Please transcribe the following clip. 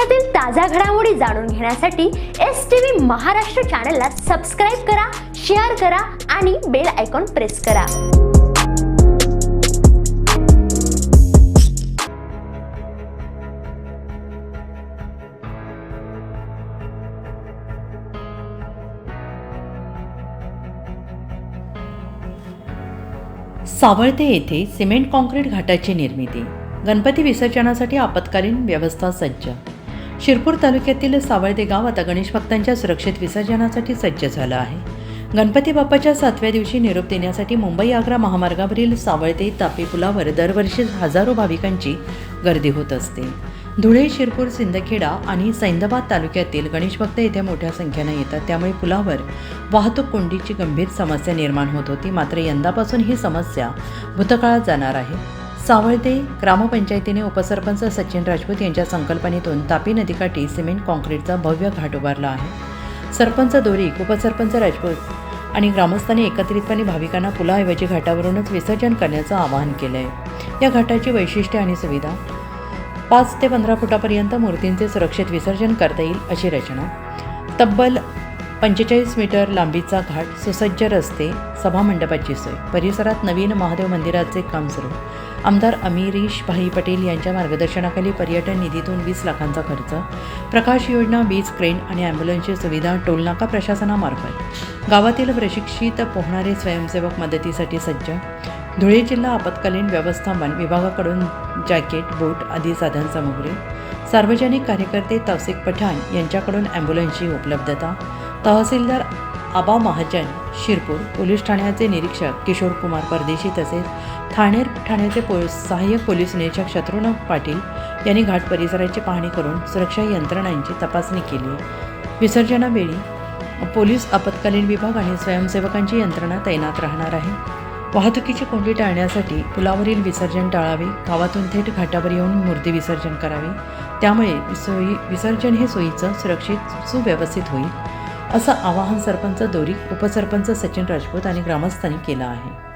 देशातील ताज्या घडामोडी जाणून घेण्यासाठी एस टी व्ही महाराष्ट्र चॅनलला सबस्क्राईब करा शेअर करा आणि बेल आयकॉन प्रेस करा. सावळते येथे सिमेंट कॉन्क्रीट घाटाची निर्मिती. गणपती विसर्जनासाठी आपत्कालीन व्यवस्था सज्ज. शिरपूर तालुक्यातील सावळदे गाव आता गणेश भक्तांच्या सुरक्षित विसर्जनासाठी सज्ज झालं आहे. गणपती बाप्पाच्या सातव्या दिवशी निरोप देण्यासाठी मुंबई आग्रा महामार्गावरील सावळते तापी पुलावर दरवर्षी हजारो भाविकांची गर्दी होत असते. धुळे शिरपूर सिंदखेडा आणि सैंदाबाद तालुक्यातील गणेश भक्त येथे मोठ्या संख्येनं येतात. त्यामुळे पुलावर वाहतूक कोंडीची गंभीर समस्या निर्माण होत होती. मात्र यंदापासून ही समस्या भूतकाळात जाणार आहे. सावळते ग्रामपंचायतीने उपसरपंच सचिन राजपूत यांच्या संकल्पनेतून तापी नदीकाठी सिमेंट कॉन्क्रीटचा भव्य घाट उभारला आहे. सरपंच दोरीक उपसरपंच राजपूत आणि ग्रामस्थांनी एकत्रितपणे भाविकांना पुलाऐवजी घाटावरूनच विसर्जन करण्याचं आवाहन केलं आहे या घाटाची वैशिष्ट्ये आणि सुविधा पाच ते पंधरा फुटापर्यंत मूर्तींचे सुरक्षित विसर्जन करता येईल अशी रचना तब्बल पंचेचाळीस मीटर लांबीचा घाट सुसज्ज रस्ते सभामंडपाची सोय. परिसरात नवीन महादेव मंदिराचे काम सुरू. आमदार अमिरीश भाई पटेल यांच्या मार्गदर्शनाखाली पर्यटन निधीतून वीस लाखांचा खर्च. प्रकाश योजना वीज क्रेन आणि ॲम्ब्युलन्सची सुविधा टोलनाका प्रशासनामार्फत. गावातील प्रशिक्षित पोहणारे स्वयंसेवक मदतीसाठी सज्ज. धुळे जिल्हा आपत्कालीन व्यवस्थापन विभागाकडून जॅकेट बोट आदी साधनसामुग्री सार्वजनिक कार्यकर्ते तौसिक पठाण यांच्याकडून ॲम्ब्युलन्सची उपलब्धता. तहसीलदार आबा महाजन शिरपूर पोलीस ठाण्याचे निरीक्षक किशोर कुमार परदेशी तसेच ठाणे ठाण्याचे पो सहाय्यक पोलीस निरीक्षक शत्रुघ्न पाटील यांनी घाट परिसराची पाहणी करून सुरक्षा यंत्रणांची तपासणी केली. विसर्जनावेळी पोलीस आपत्कालीन विभाग आणि स्वयंसेवकांची यंत्रणा तैनात राहणार आहे. वाहतुकीची कोंडी टाळण्यासाठी पुलावरील विसर्जन टाळावे गावातून थेट घाटावर येऊन मूर्ती विसर्जन करावे त्यामुळे सोयी विसर्जन हे सोयीचं सुरक्षित सुव्यवस्थित होईल. असं आवाहन सरपंच दोरी उपसरपंच सचिन राजपूत आणि ग्रामस्थांनी केलं आहे.